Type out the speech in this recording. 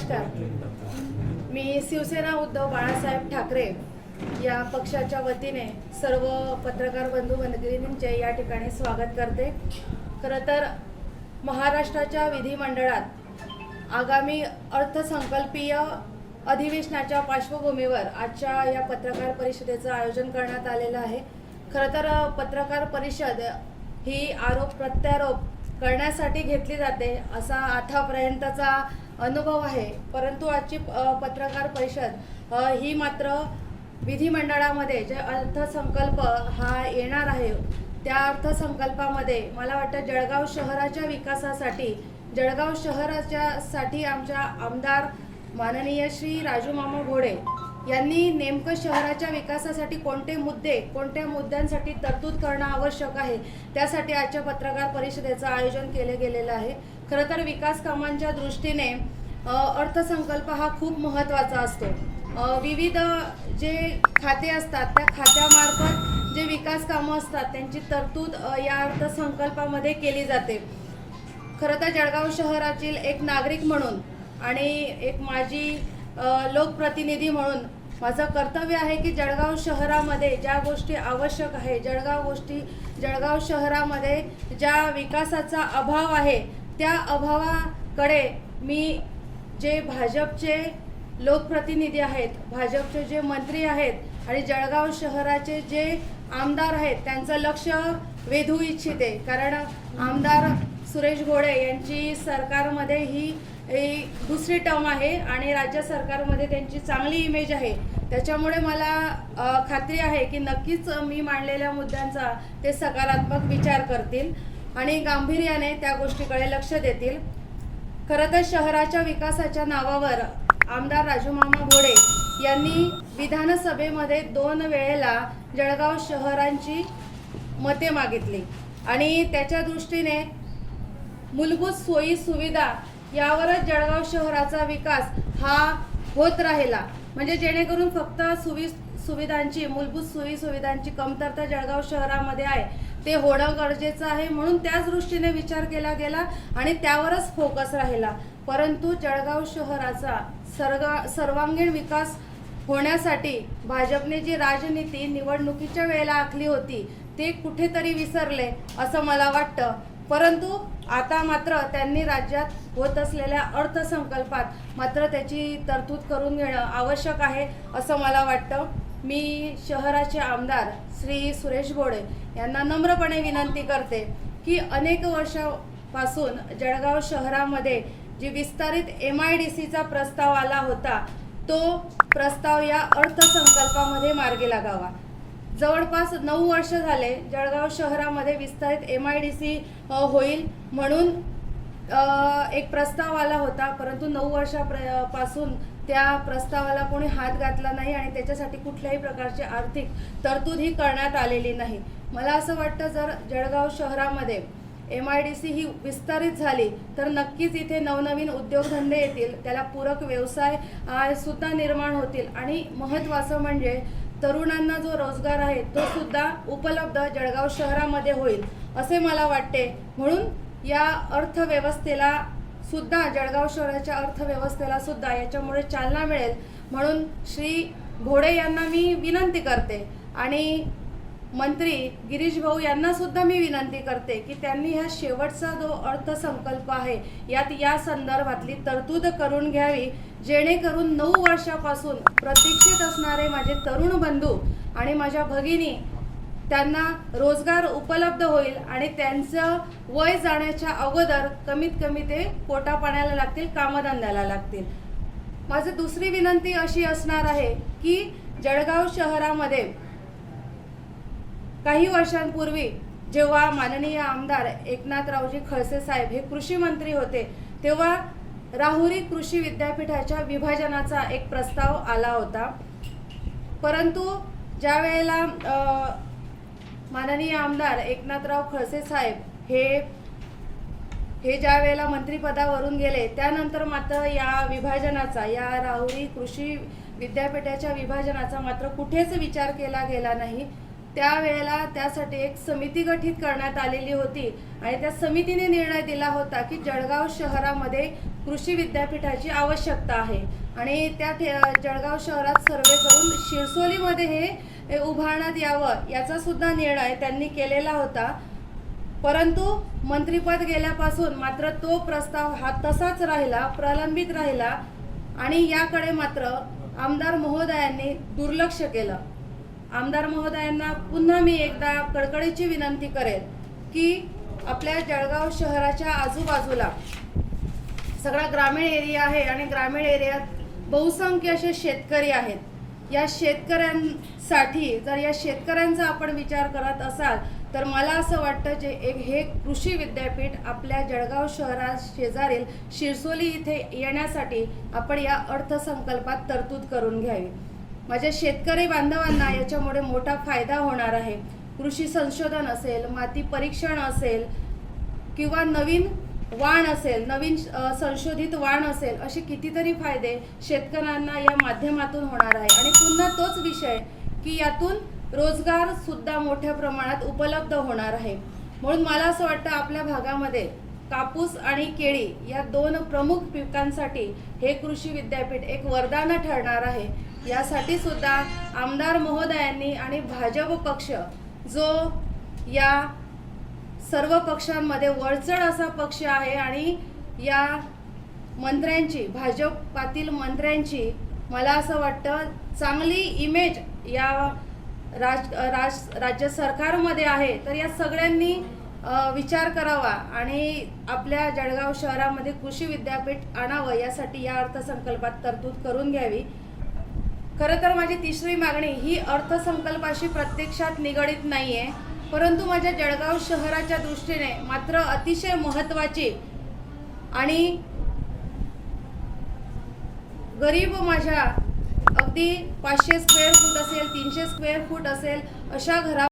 नमस्कार. मी शिवसेना उद्धव बाळासाहेब ठाकरे या पक्षाच्या वतीने सर्व पत्रकार बंधू बनगिरींचे या ठिकाणी स्वागत करते. खरं तर महाराष्ट्राच्या विधिमंडळात आगामी अर्थसंकल्पीय अधिवेशनाच्या पार्श्वभूमीवर आजच्या या पत्रकार परिषदेचं आयोजन करण्यात आलेलं आहे. खरं तर पत्रकार परिषद ही आरोप प्रत्यारोप करण्यासाठी घेतली जाते असा आतापर्यंतचा अनुभव आहे. परंतु आजची पत्रकार परिषद ही मात्र विधिमंडळामध्ये जे अर्थसंकल्प हा येणार आहे त्या अर्थसंकल्पामध्ये मला वाटतं जळगाव शहराच्या विकासासाठी जळगाव शहराच्या साठी आमच्या आमदार माननीय श्री राजू मामा घोडे यांनी नेमकं शहराच्या विकासासाठी कोणते मुद्दे कोणत्या मुद्द्यांसाठी तरतूद करणं आवश्यक आहे त्यासाठी आजच्या पत्रकार परिषदेचं आयोजन केले गेलेलं आहे. खरं तर विकास कामांच्या दृष्टीने अर्थसंकल्प हा खूप महत्त्वाचा असतो. विविध जे खाते असतात त्या खात्यामार्फत जे विकास कामं असतात त्यांची तरतूद या अर्थसंकल्पामध्ये केली जाते. खरं तर जळगाव शहरातील एक नागरिक म्हणून आणि एक माझी लोकप्रतिनिधी म्हणून माझं कर्तव्य आहे की जळगाव शहरामध्ये ज्या गोष्टी आवश्यक आहे जळगाव गोष्टी जळगाव शहरामध्ये ज्या विकासाचा अभाव आहे त्या अभावाकडे मी जे भाजपचे लोकप्रतिनिधी आहेत भाजपचे जे मंत्री आहेत आणि जळगाव शहराचे जे आमदार आहेत त्यांचं लक्ष वेधू इच्छिते. कारण आमदार सुरेश घोडे यांची सरकारमध्ये ही दुसरी टर्म आहे आणि राज्य सरकारमध्ये त्यांची चांगली इमेज आहे. त्याच्यामुळे मला खात्री आहे की नक्कीच मी मांडलेल्या मुद्द्यांचा ते सकारात्मक विचार करतील. आणि गांभीर्याने त्या गोष्टीकडे लक्ष देतील. खरं तर शहराच्या विकासाच्या नावावर आमदार राजूमामा घोडे यांनी विधानसभेमध्ये दोन वेळेला जळगाव शहरांची मते मागितली आणि त्याच्या दृष्टीने मूलभूत सोयी सुविधा यावरच जळगाव शहराचा विकास हा होत राहिला. म्हणजे जेणेकरून फक्त सुवि सुविधांची मूलभूत सोयी सुविधांची कमतरता जळगाव शहरामध्ये आहे. ते होणं गरजेचं आहे म्हणून त्याच दृष्टीने विचार केला गेला आणि त्यावरच फोकस राहिला. परंतु जळगाव शहराचा सर्ग सर्वांगीण विकास होण्यासाठी भाजपने जी राजनीती निवडणुकीच्या वेळेला आखली होती ते कुठेतरी विसरले असं मला वाटतं. परंतु आता मात्र त्यांनी राज्यात होत असलेल्या अर्थसंकल्पात मात्र त्याची तरतूद करून घेणं आवश्यक आहे असं मला वाटतं. मी शहराचे आमदार श्री सुरेश घोडे यांना नम्रपणे विनंती करते की अनेक वर्षापासून जळगाव शहरामध्ये जी विस्तारित एम आय डी सीचा प्रस्ताव आला होता तो प्रस्ताव या अर्थसंकल्पामध्ये मार्गी लागावा. जवळपास नऊ वर्ष झाले जळगाव शहरामध्ये विस्तारित एम आय डी सी होईल म्हणून एक प्रस्ताव आला होता परंतु नऊ वर्षापासून त्या प्रस्तावाला कोणी हात घातला नाही आणि त्याच्यासाठी कुठल्याही प्रकारची आर्थिक तरतूद ही करण्यात आलेली नाही. मला असं वाटतं जर जळगाव शहरामध्ये एम आय डी सी ही विस्तारित झाली तर नक्कीच इथे नवनवीन उद्योगधंदे येतील त्याला पूरक व्यवसाय सुद्धा निर्माण होतील. आणि महत्त्वाचं म्हणजे तरुणांना जो रोजगार आहे तो सुद्धा उपलब्ध जळगाव शहरामध्ये होईल असे मला वाटते. म्हणून या अर्थव्यवस्थेला सुद्धा जळगाव शहराच्या अर्थव्यवस्थेला सुद्धा याच्यामुळे चालना मिळेल. म्हणून श्री घोडे यांना मी विनंती करते. आणि मंत्री गिरीश भाऊ यांना सुद्धा मी विनंती करते की त्यांनी ह्या शेवटचा जो अर्थसंकल्प आहे यात या संदर्भातली तरतूद करून घ्यावी जेणेकरून नऊ वर्षापासून प्रतीक्षित असणारे माझे तरुण बंधू आणि माझ्या भगिनी त्यांना रोजगार उपलब्ध होईल आणि त्यांचं वय जाण्याच्या अगोदर कमीत कमी ते पोटा पाण्याला लागतील कामधंद्याला लागतील. माझी दुसरी विनंती अशी असणार आहे की जळगाव शहरामध्ये काही वर्षांपूर्वी जेव्हा माननीय आमदार एकनाथरावजी खळसे साहेब हे कृषी मंत्री होते तेव्हा राहुरी कृषी विद्यापीठाच्या विभाजनाचा एक प्रस्ताव आला होता. परंतु ज्या वेळेला माननीय आमदार एकनाथराव खळसे साहेब हे हे ज्या वेळेला मंत्रिपदावरून गेले त्यानंतर मात्र या विभाजनाचा या राहुरी कृषी विद्यापीठाच्या विभाजनाचा मात्र कुठेच विचार केला गेला नाही. त्यावेळेला त्यासाठी एक समिती गठीत करण्यात आलेली होती आणि त्या समितीने निर्णय दिला होता की जळगाव शहरामध्ये कृषी विद्यापीठाची आवश्यकता आहे. आणि त्या ठे- जळगाव शहरात सर्वे करून शिरसोलीमध्ये हे हे उभारण्यात यावं याचा सुद्धा निर्णय त्यांनी केलेला होता. परंतु मंत्रिपद गेल्यापासून मात्र तो प्रस्ताव हा तसाच राहिला प्रलंबित राहिला आणि याकडे मात्र आमदार महोदयांनी दुर्लक्ष केलं. आमदार महोदयांना पुन्हा मी एकदा कडकडीची विनंती करेल की आपल्या जळगाव शहराच्या आजूबाजूला सगळा ग्रामीण एरिया आहे आणि ग्रामीण एरियात बहुसंख्य असे शेतकरी आहेत. या शेतकऱ्यांसाठी जर या शेतकऱ्यांचा आपण विचार करत असाल तर मला असं वाटतं जे एक हे कृषी विद्यापीठ आपल्या जळगाव शहरा शेजारील शिरसोली इथे येण्यासाठी आपण या अर्थसंकल्पात तरतूद करून घ्यावी. माझ्या शेतकरी बांधवांना याच्यामुळे मोठा फायदा होणार आहे. कृषी संशोधन असेल माती परीक्षण असेल किंवा नवीन वाण असेल नवीन संशोधित वाण असेल असे कितीतरी फायदे शेतकऱ्यांना या माध्यमातून होणार आहे. आणि पुन्हा तोच विषय की यातून रोजगार सुद्धा मोठ्या प्रमाणात उपलब्ध होणार आहे. म्हणून मला असं वाटतं आपल्या भागामध्ये कापूस आणि केळी या दोन प्रमुख पिकांसाठी हे कृषी विद्यापीठ एक वरदान ठरणार आहे. यासाठी सुद्धा आमदार महोदयांनी आणि भाजप पक्ष जो या सर्व पक्षांमध्ये वरचढ असा पक्ष आहे आणि या मंत्र्यांची भाजपातील मंत्र्यांची मला असं वाटतं चांगली इमेज या राज राज राज्य सरकारमध्ये आहे. तर या सगळ्यांनी विचार करावा आणि आपल्या जळगाव शहरामध्ये कृषी विद्यापीठ आणावं यासाठी या अर्थसंकल्पात तरतूद करून घ्यावी. खरं तर माझी तिसरी मागणी ही अर्थसंकल्पाशी प्रत्यक्षात निगडीत नाही आहे परंतु माझ्या जळगाव शहराच्या दृष्टीने मात्र अतिशय महत्त्वाची आणि गरीब माझ्या अगदी पाचशे स्क्वेअर फूट असेल तीनशे स्क्वेअर फूट असेल अशा घरा